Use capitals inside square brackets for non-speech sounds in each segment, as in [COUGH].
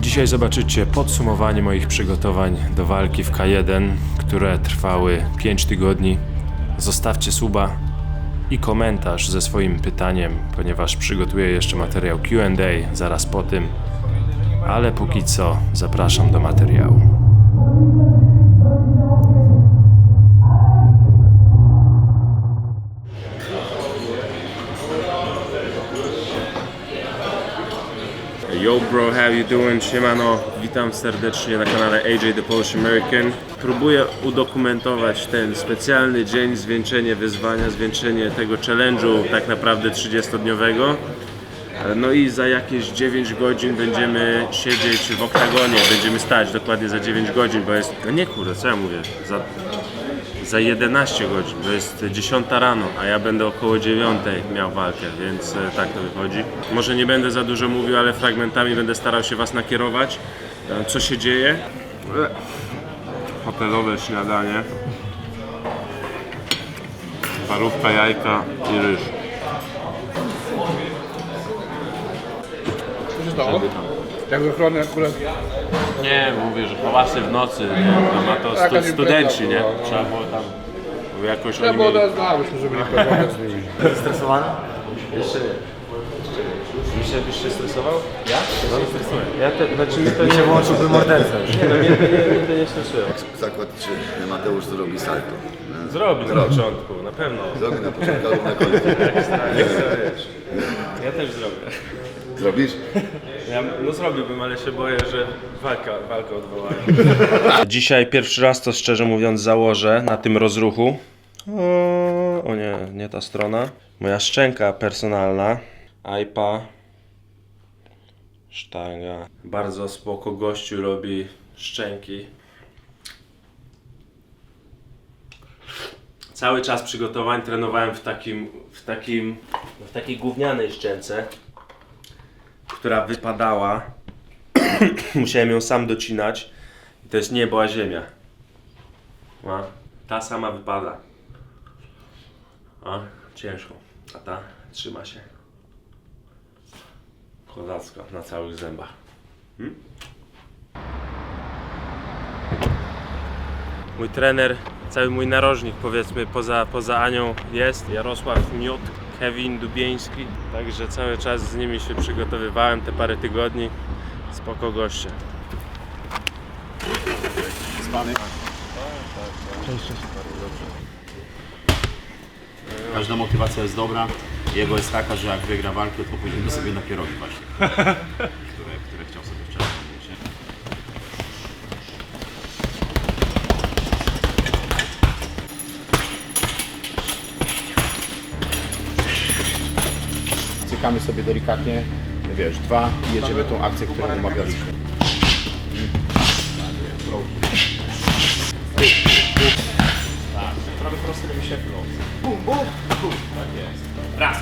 Dzisiaj zobaczycie podsumowanie moich przygotowań do walki w K1, które trwały 5 tygodni. Zostawcie suba i komentarz ze swoim pytaniem, ponieważ przygotuję jeszcze materiał QA zaraz po tym. Ale póki co zapraszam do materiału. Yo bro, how you doing? Siemano, witam serdecznie na kanale AJ The Polish American. Próbuję udokumentować ten specjalny dzień, zwieńczenie wyzwania, zwieńczenie tego challenge'u tak naprawdę 30-dniowego. No i za jakieś 9 godzin będziemy siedzieć w oktagonie, będziemy stać dokładnie za 9 godzin, bo jest... No nie kurde, co ja mówię? Za, za 11 godzin, to jest 10 rano, a ja będę około 9 miał walkę, więc e, tak to wychodzi. Może nie będę za dużo mówił, ale fragmentami będę starał się Was nakierować, e, co się dzieje. Hotelowe śniadanie. Parówka, jajka i ryż. Co się stało? Jak z ochrony akurat... Nie, mówię, że pałacy w nocy, nie? Tam, a to stu, studenci, nie? była, no. Trzeba było tam jakoś Ja oni było mieli... znałyśmy, żeby nie porozmawiać z nimi. Stresowany? Jeszcze nie. Jeszcze nie. Byś się stresował? Ja? Ja się stresuję. Ja te, znaczy mi to Mi się włączyłby morderca już. Nie, no mnie nie, mnie to nie stresuje. Zakład, czy Mateusz zrobi salto. Zrobi na początku, na pewno. Zrobi na początku albo [LAUGHS] na końcu. Ja też zrobię. Zrobisz? Ja, no zrobiłbym, ale się boję, że walka, walkę odwołają. [LAUGHS] Dzisiaj pierwszy raz to szczerze mówiąc założę na tym rozruchu. O, o nie, nie ta strona. Moja szczęka personalna. iPa. Sztanga. Bardzo spoko gościu robi szczęki. Cały czas przygotowań trenowałem w takim, w takim, w takiej gównianej szczęce która wypadała. [CLEARS THROAT] Musiałem ją sam docinać. I to jest niebo a ziemia. A, ta sama wypada. A, ciężko. A ta trzyma się. Kozacko na całych zębach. Hmm? Mój trener, cały mój narożnik powiedzmy poza, poza Anią jest. Jarosław Miot, Kevin Dubieński. Także cały czas z nimi się przygotowywałem te parę tygodni. Spoko goście. Każda motywacja jest dobra. Jego jest taka, że jak wygra walkę, to później sobie nakierowi właśnie. [LAUGHS] Cykamy sobie delikatnie, wiesz, dwa i jedziemy tą akcję, którą omawialiśmy. Prawy prosty robi się flow. Bum, bum, bum. Tak jest. Raz.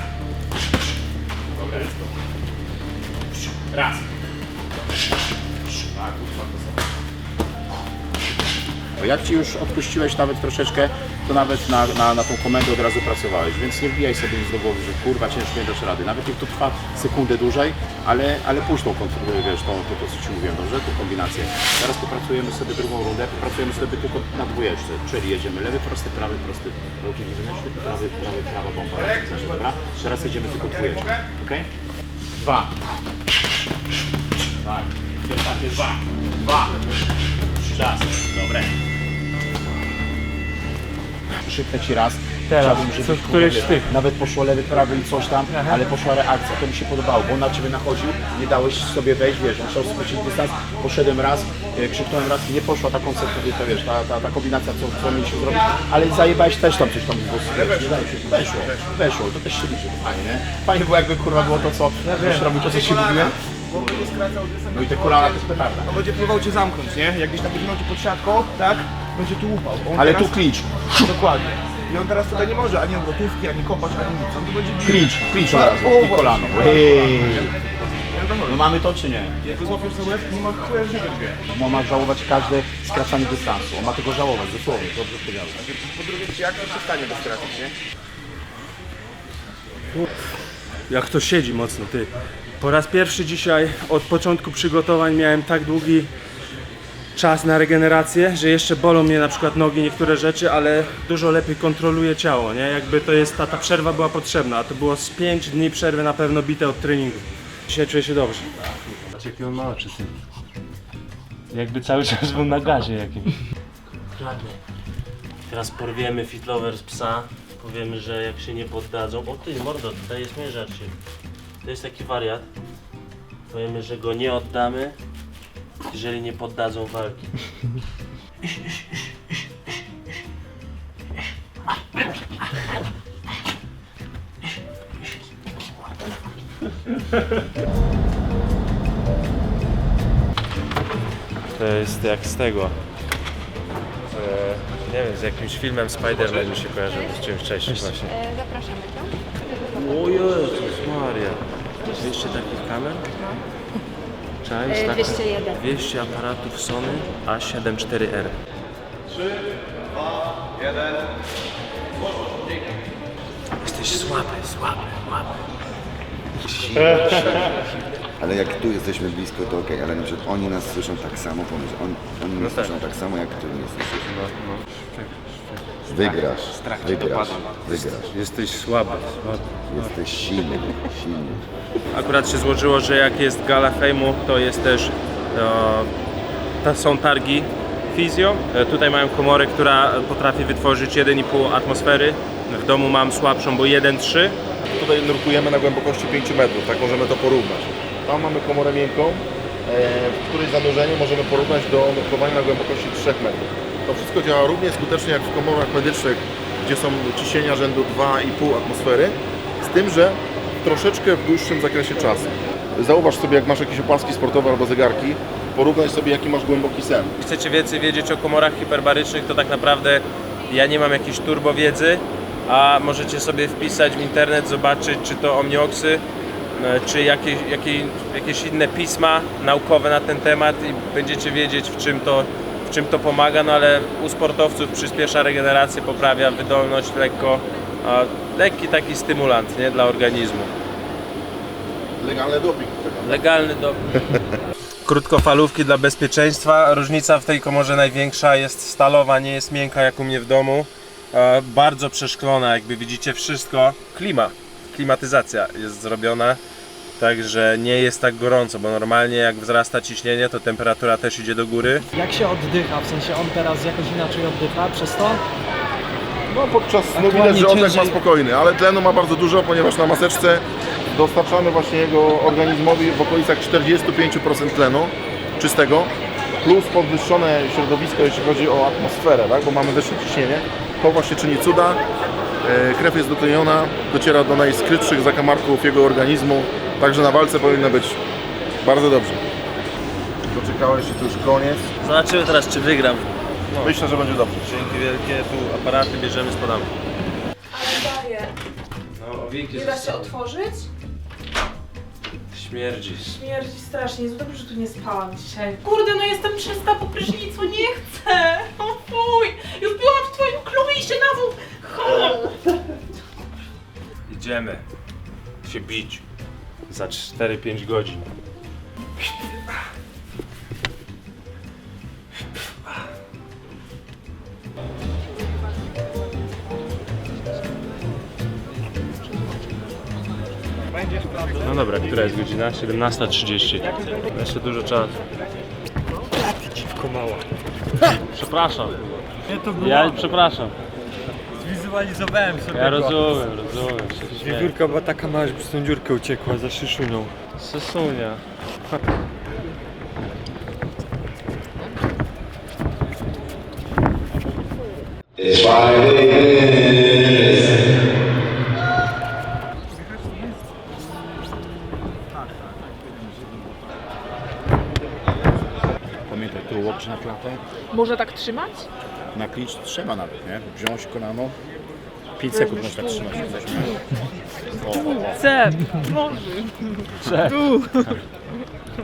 Dobra, jest to. Raz. Tak, utrwam to sobie. Jak ci już odpuściłeś nawet troszeczkę, to nawet na, na, na tą komendę od razu pracowałeś, więc nie wbijaj sobie nic do głowy, że kurwa ciężko nie dasz rady. Nawet niech to trwa sekundę dłużej, ale, ale pójdź tą, kont- wiesz, tą, to, to co Ci mówiłem, dobrze? Tą kombinację. Teraz popracujemy sobie drugą rundę, popracujemy sobie tylko na dwójeczce, czyli jedziemy lewy, prosty, prawy, prosty, nie wymyślić, prawy, prawy, prawa bomba, znaczy, dobra? Teraz jedziemy tylko dwójeczkę, okej? Dwa. Tak. Ostatnie dwa. Dwa. Czas. Dobre. Krzyknę ci raz. Teraz, Chciałbym, co żebyś, któryś z tych. Nawet poszło lewy, prawy i coś tam, ale poszła reakcja, to mi się podobało, bo on na ciebie nachodził, nie dałeś sobie wejść, wiesz, musiał skrócić dystans, poszedłem raz, e, krzyknąłem raz i nie poszła ta koncepcja, ta, wiesz, ta, ta, ta kombinacja, co, co mieliśmy zrobić, ale zajebałeś też tam coś tam wiesz, nie dało się, weszło, weszło, to też się liczy, fajnie, nie? Fajnie było jakby kurwa było to, co, ktoś robił to, co ci mówiłem. No i te kolana to jest petarda. On będzie próbował cię zamknąć, nie? Jakbyś tam nogi pod siatką, tak? Będzie tu łupał. bo on Ale teraz, tu klicz, Dokładnie. I on teraz tutaj nie może ani gotówki, ani kopać, ani nic. On tu będzie bił. klicz, klicz od razu i kolano. Ej. No mamy to czy nie? Jak złapiesz za łeb, nie ma chuja życia dwie. On ma żałować każde skracanie dystansu. On ma tego żałować, dosłownie, dobrze powiedziałeś. Po drugie, czy jak to przestanie go skracać, nie? jak to siedzi mocno, ty. Po raz pierwszy dzisiaj od początku przygotowań miałem tak długi czas na regenerację, że jeszcze bolą mnie na przykład nogi, niektóre rzeczy, ale dużo lepiej kontroluję ciało, nie? Jakby to jest, ta, ta przerwa była potrzebna, a to było z 5 dni przerwy na pewno bite od treningu. Dzisiaj czuję się dobrze. Jakie on ma oczy, ty. Jakby cały czas był na gazie jakimś. Dokładnie. Teraz porwiemy fitlover z psa. Powiemy, że jak się nie poddadzą. O ty, mordo, tutaj jest mierzać się. To jest taki wariat. Powiemy, że go nie oddamy, jeżeli nie poddadzą walki. To jest jak z tego. E, nie wiem, z jakimś filmem Spider-Man mi się kojarzy, z czymś wcześniej właśnie. E, Zapraszamy cię. O Jezus Maria. 200 takich kamer? Cześć, E, tak. 201. 200 aparatów Sony A74R. 3, 2, 1. Jesteś słaby, słaby, słaby. [LAUGHS] Ale jak tu jesteśmy blisko, to okej, ale na przykład oni nas słyszą tak samo, pomyśl, on, oni nas tak. słyszą tak samo, jak ty mnie słyszysz. Wygrasz, wygrasz, wygrasz. Jesteś słaby, słaby. Jesteś silny, silny. Akurat się złożyło, że jak jest gala fejmu, to jest też e, to są targi fizjo. E, tutaj mają komorę, która potrafi wytworzyć 1,5 atmosfery. W domu mam słabszą, bo 1,3. Tutaj nurkujemy na głębokości 5 metrów, tak możemy to porównać. Tam mamy komorę miękką, e, w której zanurzenie możemy porównać do nurkowania na głębokości 3 metrów. To wszystko działa równie skutecznie jak w komorach medycznych, gdzie są ciśnienia rzędu 2,5 atmosfery, z tym, że troszeczkę w dłuższym zakresie czasu. Zauważ sobie, jak masz jakieś opaski sportowe albo zegarki, porównaj sobie, jaki masz głęboki sen. chcecie więcej wiedzieć o komorach hiperbarycznych, to tak naprawdę ja nie mam jakiejś turbo wiedzy, a możecie sobie wpisać w internet, zobaczyć czy to omnioksy, e, czy jakieś, jakieś, jakieś inne pisma naukowe na ten temat i będziecie wiedzieć w czym to, czym to pomaga, no ale u sportowców przyspiesza regenerację, poprawia wydolność lekko, a lekki taki stymulant nie, dla organizmu. Legalny doping. Legalny do. [LAUGHS] Krótkofalówki dla bezpieczeństwa. Różnica w tej komorze największa jest stalowa, nie jest miękka jak u mnie w domu. E, bardzo przeszklona, jakby widzicie wszystko. Klima, klimatyzacja jest zrobiona. Także nie jest tak gorąco, bo normalnie jak wzrasta ciśnienie, to temperatura też idzie do góry. Jak się oddycha? W sensie on teraz jakoś inaczej oddycha przez to? No podczas snu Aktualnie widać, że oddech ma ciężej- spokojny, ale tlenu ma bardzo dużo, ponieważ na maseczce dostarczamy właśnie jego organizmowi w okolicach 45% tlenu czystego, plus podwyższone środowisko, jeśli chodzi o atmosferę, tak? bo mamy wyższe ciśnienie. To właśnie czyni cuda. E, Krew jest dotleniona, dociera do najskrytszych zakamarków jego organizmu, także na walce powinno być bardzo dobrze. Doczekałeś się, to już koniec. Zobaczymy teraz, czy wygram. Myślę, że będzie dobrze. Dzięki wielkie, tu aparaty bierzemy, spadamy. Daję. No, owieki Nie da się otworzyć? śmierdzi. Śmierdzi strasznie. Jest dobrze, że tu nie spałam dzisiaj. Kurde, no jestem czysta po prysznicu. Nie chcę. O fuj. Już byłam w twoim klubie i się nawód. Idziemy się bić za 4-5 godzin. No dobra, która jest godzina? 17.30. Jeszcze dużo czasu. Dziwko mała. Przepraszam. Ja przepraszam. Zwizualizowałem sobie Ja rozumiem, rozumiem. się śmieję. Była taka mała, że przez tą dziurkę uciekła za szyszunią. Sesunia. Pamiętaj, tu łokcie na klatę, Można tak trzymać? Na klicz trzeba nawet, nie? Wziąć kolano, 5 sekund można tak trzymać. O, o, o. Chcę. Może.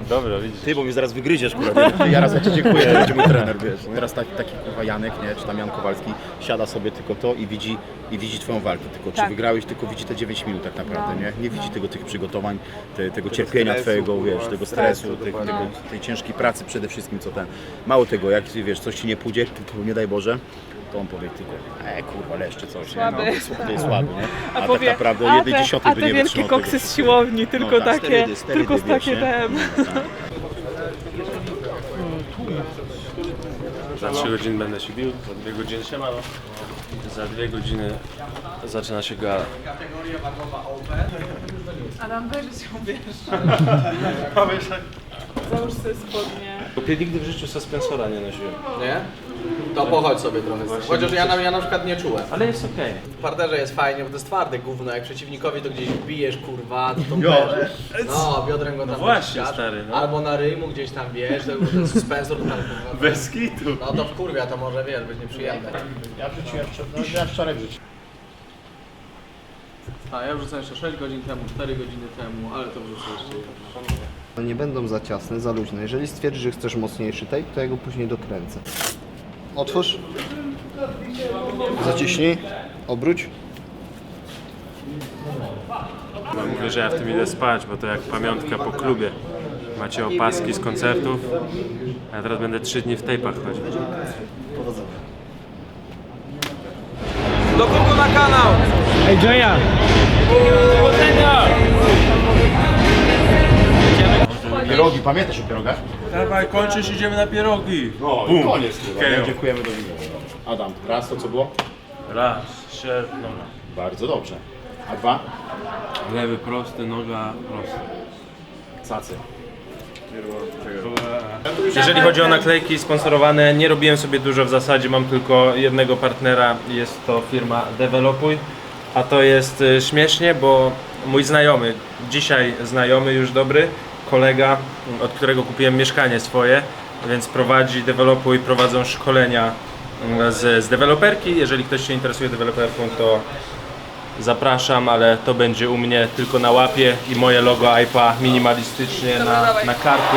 Dobra, widzisz. Ty, bo mnie zaraz wygryziesz, kurwa. Ty, ja raz ja ci dziękuję, to będzie mój trener, wiesz. Teraz taki, taki kurwa Janek, nie, czy tam Jan Kowalski, siada sobie tylko to i widzi, i widzi twoją walkę, tylko czy Tak. wygrałeś, tylko widzi te 9 minut tak naprawdę, nie? Nie widzi tego, tych przygotowań, te, tego cierpienia twojego, wiesz, tego stresu, tego, tego, tej ciężkiej pracy przede wszystkim, co ten. Mało tego, jak wiesz, coś ci nie pójdzie, to, to nie daj Boże, powie tylko, e kurwa, leszcze coś, nie? No, Słaby. słaby, nie? [LAUGHS] A, A, powie, tak naprawdę a jednej dziesiątej by te nie wielkie wytrzymał koksy tego. z siłowni, tylko tak, takie, sterydy, sterydy, tylko wiesz, takie tem. Za 3 godziny będę się bił, za 2 godziny się malo. Za 2 godziny zaczyna się gala. Adam, weź się ubierz. [LAUGHS] Załóż sobie spodnie. Kupię nigdy w życiu suspensora nie nosiłem. Nie? To pochodź sobie trochę. z tym. Chociaż ja na, ja na przykład nie czułem. Ale jest okej. W parterze jest fajnie, bo to jest twarde gówno. Jak przeciwnikowi to gdzieś bijesz, kurwa, to perze. No, biodrem go tam właśnie, naciskasz. stary, no. Albo na ryj mu gdzieś tam bijesz, to ten suspensor to tam kurwa. Bez kitu. No to wkurwia, to może wiesz, być nieprzyjemne. Ja wrzuciłem, no, ja wczoraj wrzuciłem. A ja wrzucałem jeszcze 6 godzin temu, 4 godziny temu, ale to wrzucę jeszcze jedno. No nie będą za ciasne, za luźne. Jeżeli stwierdzisz, że chcesz mocniejszy tape, to ja go później dokręcę. Otwórz. Zaciśnij. Obróć. No, mówię, że ja w tym idę spać, bo to jak pamiątka po klubie. Macie opaski z koncertów, a ja teraz będę 3 dni w tejpach chodzić. Do kogo na kanał? Ej, Joja! Pierogi, pamiętasz o pierogach? Dawaj, kończysz, idziemy na pierogi. No Bum. i koniec. Kejo. nie? Dziękujemy do widzenia. Adam, raz to co było? Raz, sierp, no. Bardzo dobrze. A dwa? Lewy prosty, noga prosta. Cacy. Jeżeli chodzi o naklejki sponsorowane, nie robiłem sobie dużo w zasadzie, mam tylko jednego partnera, jest to firma Developuj. A to jest y, śmiesznie, bo mój znajomy, dzisiaj znajomy już dobry, kolega, od którego kupiłem mieszkanie swoje, więc prowadzi Developuj, prowadzą szkolenia mm, z, z deweloperki. Jeżeli ktoś się interesuje deweloperką, to zapraszam, ale to będzie u mnie tylko na łapie i moje logo iPa minimalistycznie na, na karku.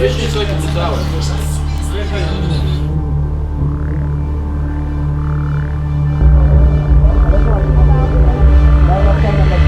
Jeśli coś wrzucałem. Jak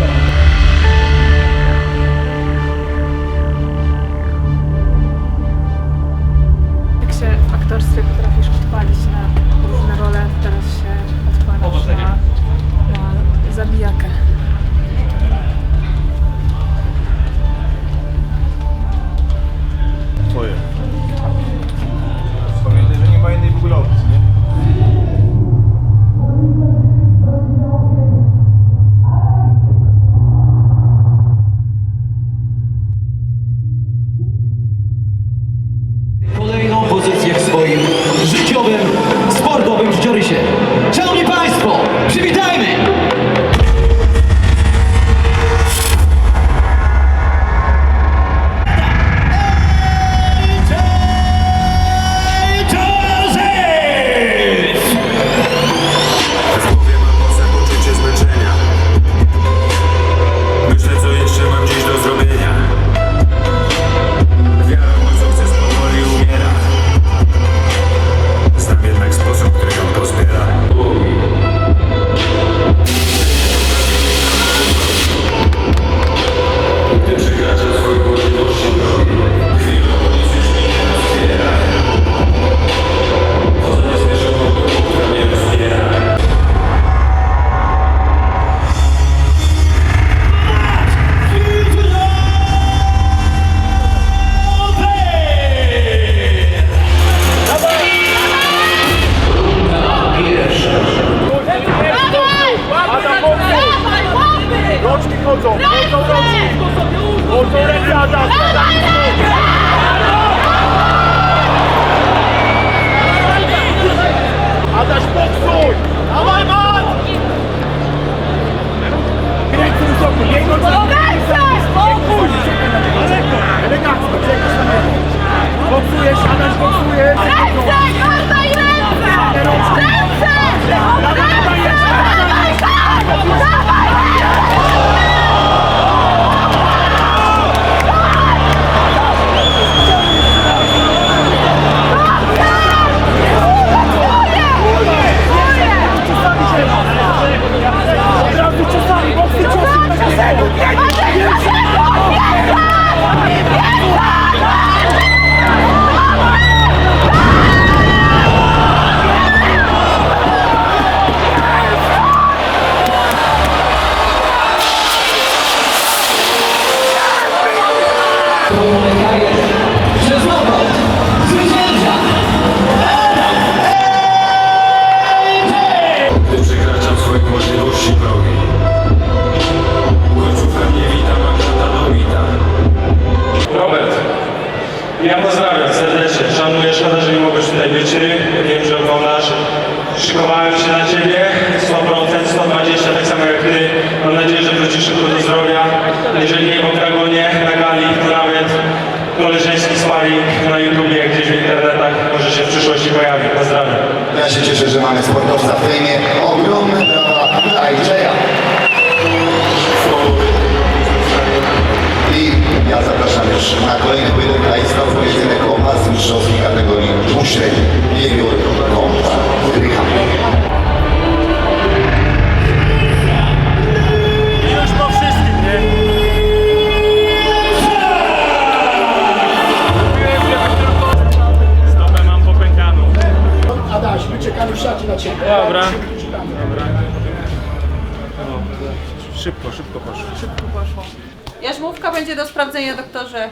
będzie do sprawdzenia, doktorze.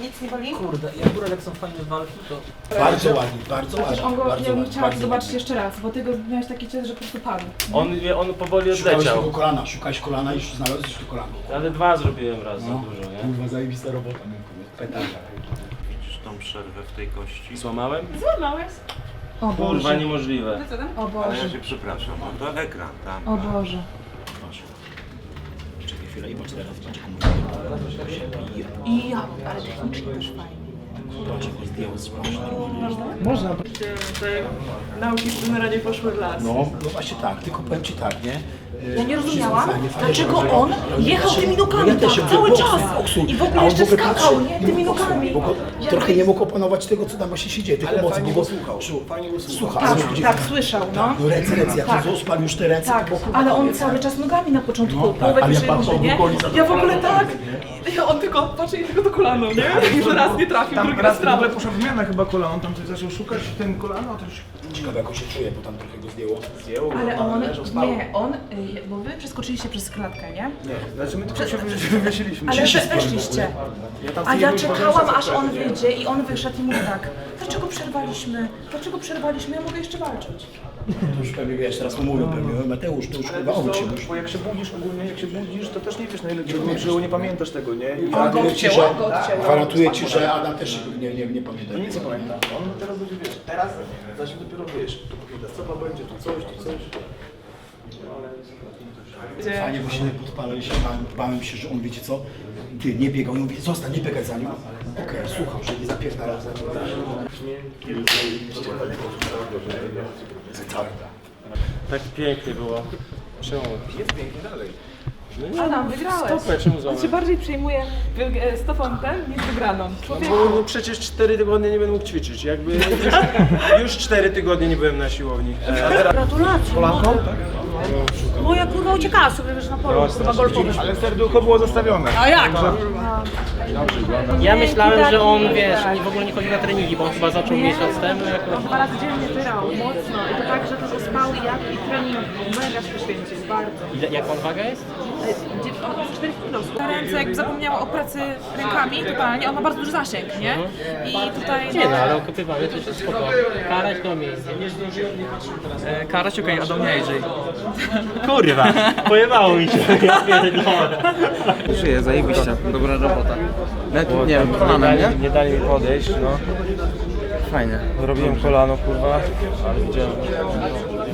Nic nie boli? Kurde, i akurat jak są fajne walki, to... Bardzo ładnie, bardzo ładnie. On go, bardzo ja bym ładnie, chciała bardzo zobaczyć ładnie. jeszcze raz, bo ty go miałeś taki cios, że po prostu padł. On, on powoli Szukałeś odleciał. tego kolana, szukałeś kolana i już znalazłeś to kolano. Ale dwa zrobiłem raz za dużo, nie? Kurwa, zajebista robota, nie? Petarda. Widzisz tą przerwę w tej kości? Złamałem? Złamałeś? O Kurwa, niemożliwe. Co tam? O Ale ja Boże. się przepraszam, bo to ekran tam. O Boże. Chwilę i patrz teraz, patrz komu I ja, ale technicznie też fajnie. Można. Te nauki w trenera nie poszły w las. No, no właśnie tak, tylko powiem Ci tak, nie? Ja nie rozumiałam, dlaczego on jechał tymi No też tak, cały czas. I w ogóle jeszcze w ogóle skakał, nie? Tymi. Bo go, Ja trochę nie mógł opanować tego, co tam właśnie się dzieje, tych emocji. bo słuchał. Go słuchał. Tak, ale- tak, słyszał, no. No ręce, ręce, jak Tak. już te ręce, Tak, ale on cały czas nogami na początku, No, tak, połowę ale ja patrzę, nie? goli za to Ja w ogóle kolano. tak. On tylko patrzy i tylko to kolano, nie? I że raz nie trafił, drugi raz trafił. poszła wymiana chyba kolana, on tam coś zaczął szukać ten kolano, a to już... Ciekawe jak on się czuje, bo tam trochę go zdjęło. Zdjęło Ale on, nie, on, bo wy przeskoczyliście przez klatkę, nie? Nie, znaczy my tylko się wy- wywiesiliśmy. Ale wy weszliście. A ja czekałam, aż on wyjdzie i on wyszedł i mówi tak, dlaczego przerwaliśmy? Dlaczego przerwaliśmy? Ja mogę jeszcze walczyć. To [LAUGHS] już pewnie wiesz, teraz mu mówią pewnie, Mateusz, to już chyba się już. Bo jak się budzisz ogólnie, jak się budzisz, to też nie wiesz na ile ci żyło, nie pamiętasz tego, nie? I Gwarantuję ci, że, odcięło, go odcięło. gwarantuję ci, że Adam też nie, nie, nie pamięta. nic nie pamięta. On teraz będzie, wiesz, teraz zacznie dopiero, wiesz, to pamięta, co ma będzie, tu coś, tu coś. Fajnie, bo się nie podpalał się, bałem, bałem się, że on wiecie co, ty nie biegał, on mówi, zostań, nie biegaj za nim. Okej, słucham, że nie zapierdalał za nim. Tak pięknie było. Czemu? Jest pięknie dalej. Adam, wygrałeś. Stopę, czemu On złamać? się bardziej przejmuje e, stopą ten niż wygraną. Człowiek. Bo no przecież 4 tygodnie nie będę mógł ćwiczyć. Jakby [LAUGHS] już, już 4 tygodnie nie byłem na siłowni. A teraz Gratulacje. Moja kurwa uciekała sobie wiesz, na polu, kurwa golfowym. Ale serducho było zostawione. A jak? Ja myślałem, że on, wiesz, nie- w ogóle nie chodzi na treningi, bo on chyba zaczął miesiąc temu. On Jakoś... dwa razy dziennie tyrał, mocno. I to tak, że tylko spał i jadł i trening mega się poświęcił, bardzo. Ile, jak on waga jest? E, dzie- o, cztery- Ta ręce jakby zapomniała o pracy rękami totalnie, on ma bardzo duży zasięg, nie? I tutaj... Nie no, ale okopywanie to jest spoko. Karać do mnie. E, Karać okej, a do mnie AJ. Kurwa, pojebało mi się, ja pierdolę. Żyję, zajebiście, dobra robota. Nawet, nie wiem, nie, kolanem, nie? dali, nie dali mi podejść, no. Fajnie. Zrobiłem kolano, kurwa, ale widziałem...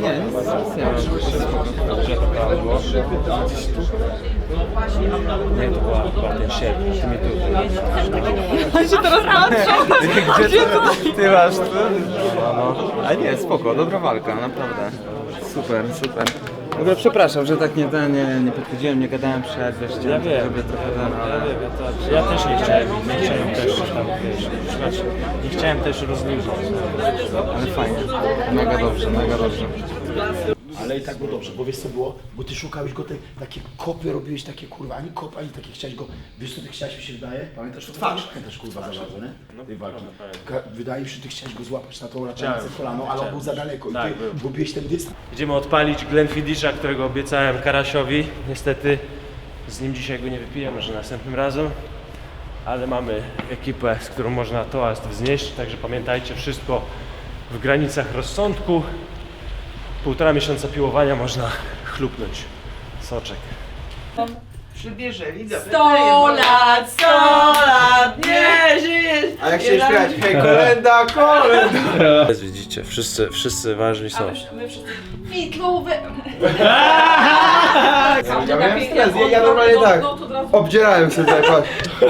Nie, nic, nie. Gdzie to prawo było? Nie, to była chyba ten sierp. Ty mi tu... On się teraz patrzy! [LAUGHS] Gdzie ty, ty masz tu? No, no. A nie, spoko, dobra walka, naprawdę. Super, super. W ogóle przepraszam, że tak nie, nie, nie podchodziłem, nie gadałem przed, wiesz, Ja wiem, ja ale... wiem, ja, też nie chciałem, nie chciałem też tam, wiesz, szukać, nie chciałem też rozluźnić. Ale fajnie, mega dobrze, mega dobrze. Ale i tak było dobrze, bo wiesz co było? Bo ty szukałeś go, te, takie kopy robiłeś, takie kurwa, ani kop, ani takie chciałeś go, wiesz co ty chciałeś mi się wydaje? Pamiętasz to? Twarz. Pamiętasz kurwa za bardzo, nie? Tej walki. Ka- Wydaje mi się, że ty chciałeś go złapać na tą Chciałem, rację kolano, ale on chciałem. był za daleko i Tak, ty był. gubiłeś ten dystans. Idziemy odpalić Glenfidisha, którego obiecałem Karasiowi. Niestety z nim dzisiaj go nie wypiję, może następnym razem. Ale mamy ekipę, z którą można toast wznieść, także pamiętajcie, wszystko w granicach rozsądku. Półtora miesiąca piłowania można chlupnąć soczek. Przybierzeli Sto lat, sto lat, nie żyjesz! A jak się śmiać? Hej, kolenda, kolenda! Widzicie, wszyscy, wszyscy ważni są. My wszyscy... [LAUGHS] Ja miałem stres, ja, ja normalnie tak. Obdzierałem się tutaj, patrz.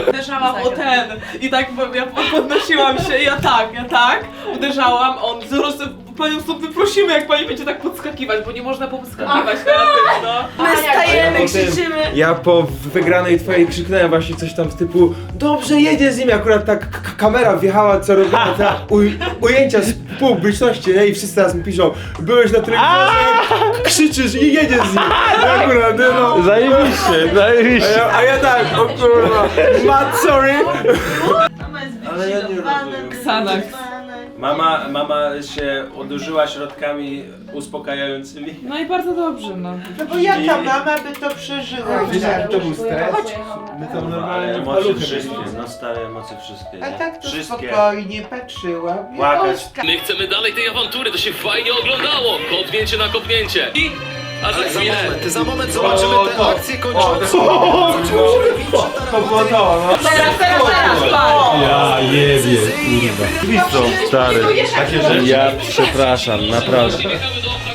Uderzałam o ten i tak bo ja podnosiłam się, ja tak, ja tak, uderzałam, on zaraz panią stąd wyprosimy, jak pani będzie tak podskakiwać, bo nie można podskakiwać na tym, no. My stajemy, krzyczymy. Ja po wygranej twojej krzyknąłem właśnie coś tam z typu Dobrze jedzie z nim, akurat tak k- kamera wjechała, co robiła ta [LAUGHS] uj- ujęcia z publiczności, nie? I wszyscy teraz mi piszą Byłeś na telewizorze, krzyczysz i jedziesz z nim. I [LAUGHS] akurat, no. Zajebiście, zajebiście. A ja, a ja tak, o kurwa, mad sorry. [LAUGHS] Ale ja nie rozumiem. Ksanak. Mama, mama się odurzyła środkami uspokajającymi. No i bardzo dobrze, no. No bo jaka mama by to przeżyła? Wiesz jaki to był stres? My to Ale normalnie w emocje paluchy wszystkie, byliśmy. no stare emocje wszystkie. A nie? tak to wszystkie. spokojnie patrzyła. Płakać. My chcemy dalej tej awantury, to się fajnie oglądało. Kopnięcie na kopnięcie. I... A za chwilę... Za moment zobaczymy tę akcję kończącą. To było to, no. Teraz, teraz, teraz, patrz! Ja jebie, kurwa. Wisto, stary. Takie rzeczy. Ja przepraszam, naprawdę. Do